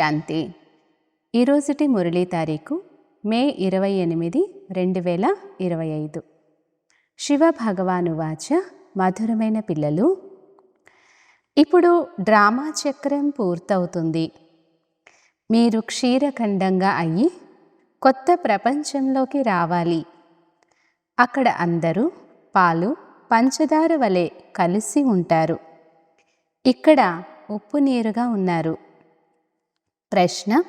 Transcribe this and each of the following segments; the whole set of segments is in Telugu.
శాంతి. ఈరోజుటి మురళీ తారీఖు మే ఇరవై ఎనిమిది రెండు వేల ఇరవై ఐదు. శివ భగవాను వాచ మధురమైన పిల్లలు. ఇప్పుడు డ్రామా చక్రం పూర్తవుతుంది. మీరు క్షీరఖండంగా అయ్యి కొత్త ప్రపంచంలోకి రావాలి. అక్కడ అందరూ పాలు పంచదార వలె కలిసి ఉంటారు. ఇక్కడ ఉప్పు నీరుగా ఉన్నారు. ప్రశ్న.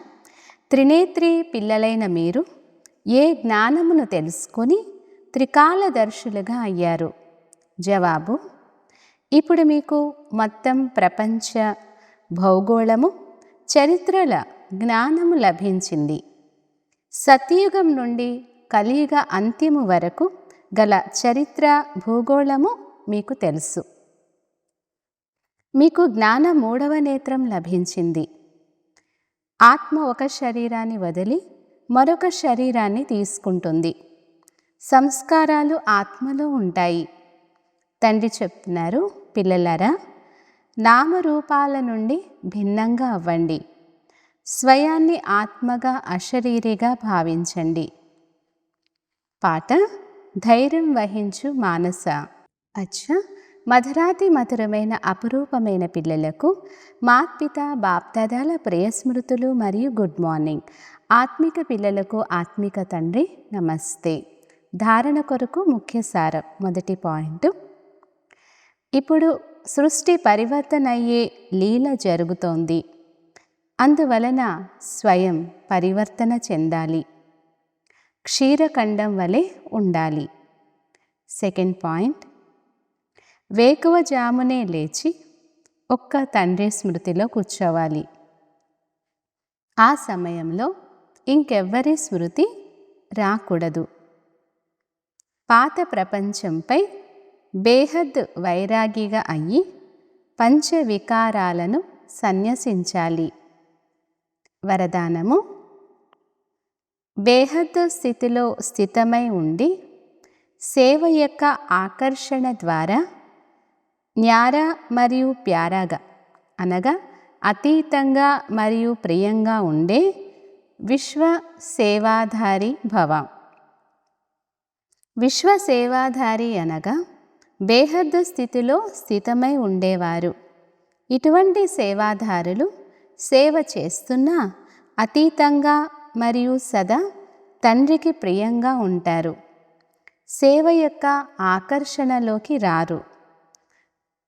త్రినేత్రి పిల్లలైన మీరు ఏ జ్ఞానమును తెలుసుకొని త్రికాలదర్శులుగా అయ్యారు? జవాబు ఇప్పుడు మీకు మొత్తం ప్రపంచ భౌగోళము చరిత్రల జ్ఞానము లభించింది. సతయుగం నుండి కలియుగ అంత్యము వరకు గల చరిత్ర భూగోళము మీకు తెలుసు. మీకు జ్ఞాన మూడవ నేత్రం లభించింది. ఆత్మ ఒక శరీరాన్ని వదిలి మరొక శరీరాన్ని తీసుకుంటుంది. సంస్కారాలు ఆత్మలో ఉంటాయి. తండ్రి చెప్తున్నారు పిల్లలరా నామరూపాల నుండి భిన్నంగా అవ్వండి. స్వయాన్ని ఆత్మగా అశరీరిగా భావించండి. పాట ధైర్యం వహించు మానస. అచ్చా మధురాతి మధురమైన అపురూపమైన పిల్లలకు మాత్పిత బాప్దాదాల ప్రియస్మృతులు మరియు గుడ్ మార్నింగ్. ఆత్మిక పిల్లలకు ఆత్మిక తండ్రి నమస్తే. ధారణ కొరకు ముఖ్య సారం మొదటి పాయింట్. ఇప్పుడు సృష్టి పరివర్తన అయ్యే లీల జరుగుతోంది. అందువలన స్వయం పరివర్తన చెందాలి. క్షీరఖండం వలె ఉండాలి. Second point. వేకువ జామునే లేచి ఒక్క తండ్రి స్మృతిలో కూర్చోవాలి. ఆ సమయంలో ఇంకెవ్వరి స్మృతి రాకూడదు. పాత ప్రపంచంపై బేహద్ వైరాగిగా అయ్యి పంచవికారాలను సన్యసించాలి. వరదానము బేహద్ స్థితిలో స్థితమై ఉండి సేవ యొక్క ఆకర్షణ ద్వారా న్యారా మరియు ప్యారాగా అనగా అతీతంగా మరియు ప్రియంగా ఉండే విశ్వ సేవాధారి భవ. విశ్వ సేవాధారి అనగా బేహద్దు స్థితిలో స్థితమై ఉండేవారు. ఇటువంటి సేవాధారులు సేవ చేస్తున్నా అతీతంగా మరియు సదా తండ్రికి ప్రియంగా ఉంటారు. సేవ యొక్క ఆకర్షణలోకి రారు.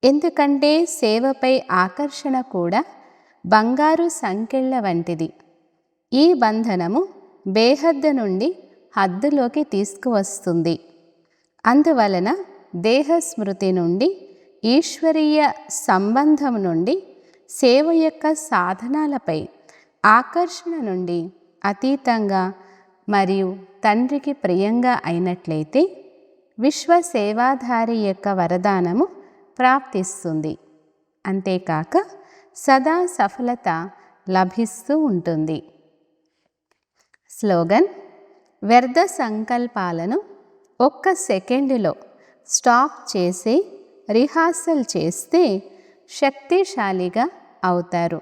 ఎందుకంటే సేవపై ఆకర్షణ కూడా బంగారు సంకెళ్ళ వంటిది. ఈ బంధనము బేహద్దు నుండి హద్దులోకి తీసుకువస్తుంది. అందువలన దేహ స్మృతి నుండి ఈశ్వరీయ సంబంధం నుండి సేవ యొక్క సాధనాలపై ఆకర్షణ నుండి అతీతంగా మరియు తండ్రికి ప్రియంగా అయినట్లయితే విశ్వ సేవాధారి యొక్క వరదానము ప్రాప్తిస్తుంది. అంతేకాక సదా సఫలత లభిస్తూ ఉంటుంది. స్లోగన్ వ్యర్థ సంకల్పాలను ఒక్క సెకండులో స్టాప్ చేసి రిహార్సల్ చేస్తే శక్తిశాలిగా అవుతారు.